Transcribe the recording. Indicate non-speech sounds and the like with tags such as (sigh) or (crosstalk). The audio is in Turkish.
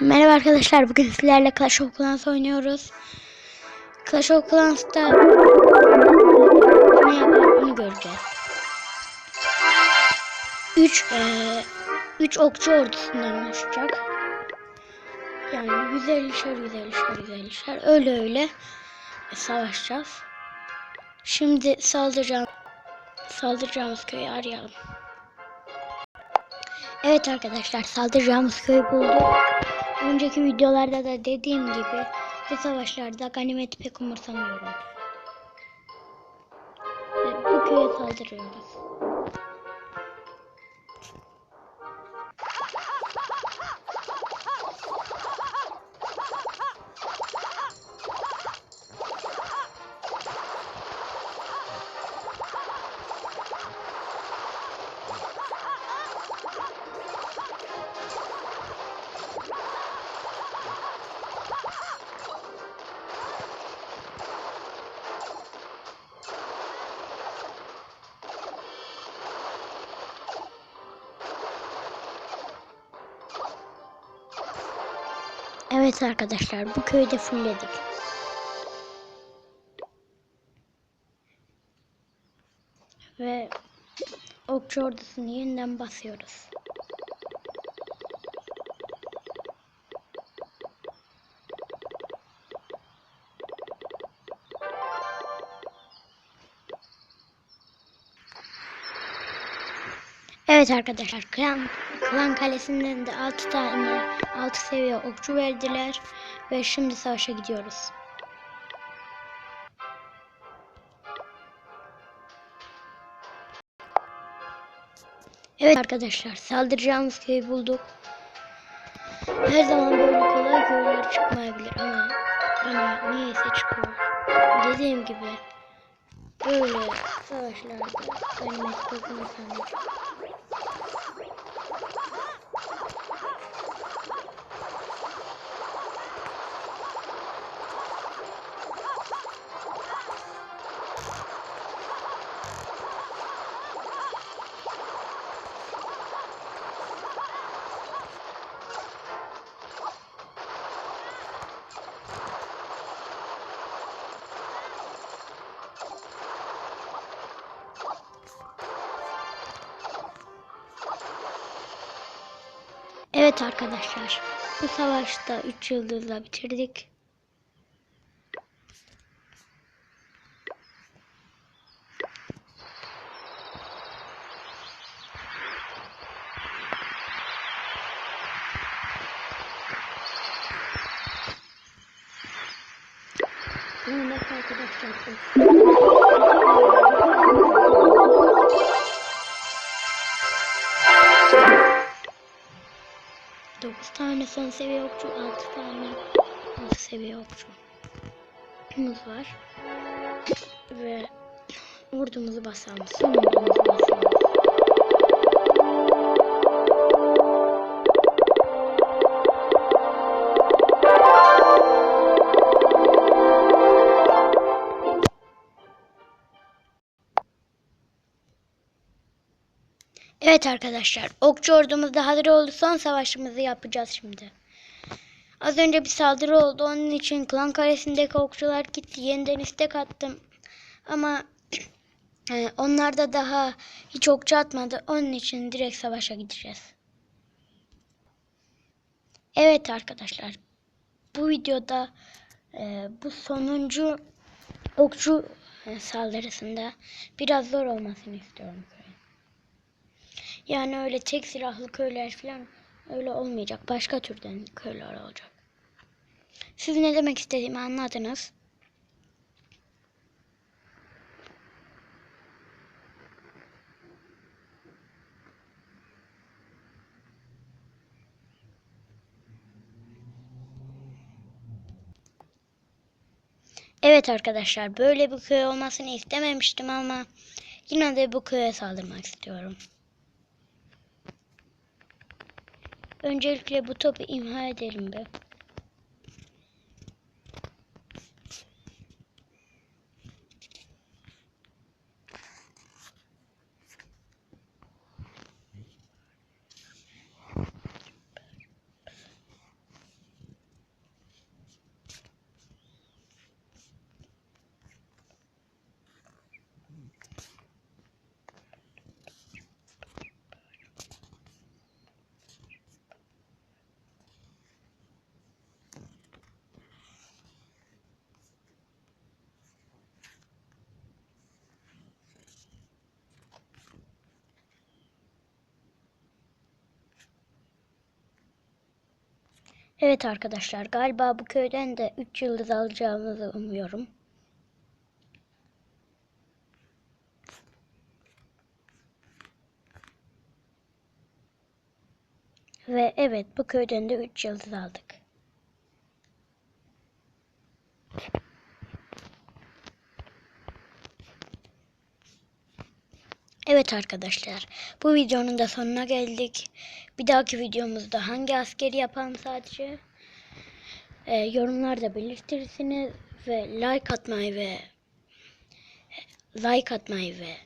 Merhaba arkadaşlar. Bugün sizlerle Clash of Clans oynuyoruz. Clash of Clans'ta ne yapar onu göreceğiz. 3 3 okçu ordusundan oluşacak. Yani 150'şer 150'şer 150'şer öyle öyle savaşacağız. Şimdi saldıracağım saldıracağımız köyü arayalım. Evet arkadaşlar saldıracağımız köyü bulduk. Önceki videolarda da dediğim gibi bu savaşlarda ganimeti pek umursamıyorum. Bu köye saldırıyoruz. Evet arkadaşlar bu köyü de fullledik. Ve okçu ordusunu yeniden basıyoruz. Evet arkadaşlar klan, klan kalesinden de 6 tane 6 seviye okçu verdiler ve şimdi savaşa gidiyoruz. Evet arkadaşlar saldıracağımız köyü bulduk. Her zaman böyle kolay köyler çıkmayabilir ama bana niyeyse çıkıyor. Dediğim gibi böyle savaşlarda benim mektubum sanırım. Evet arkadaşlar. Bu savaşta 3 yıldızla bitirdik. Evet arkadaşlar. 9 tane son seviye okçu, 6 tane alt seviye okçumuz var. Ve ordumuzu basalım. Son ordumuzu basalım. Evet arkadaşlar, okçu ordumuz da hazır oldu. Son savaşımızı yapacağız şimdi. Az önce bir saldırı oldu. Onun için klan karesindeki okçular gitti. Yeniden istek attım. Ama (clears throat) e, onlar da daha hiç okçu atmadı. Onun için direkt savaşa gideceğiz. Evet arkadaşlar. Bu videoda e, bu sonuncu okçu e, saldırısında biraz zor olmasını istiyorum. Yani öyle tek silahlı köyler falan öyle olmayacak. Başka türden köyler olacak. Siz ne demek istediğimi anladınız. Evet arkadaşlar böyle bir köy olmasını istememiştim ama yine de bu köye saldırmak istiyorum. Öncelikle bu topu imha edelim be. Evet arkadaşlar galiba bu köyden de 3 yıldız alacağımızı umuyorum. Ve evet bu köyden de 3 yıldız aldık. Evet arkadaşlar bu videonun da sonuna geldik. Bir dahaki videomuzda hangi askeri yapalım sadece e, yorumlarda belirtirsiniz ve like atmayı ve like atmayı ve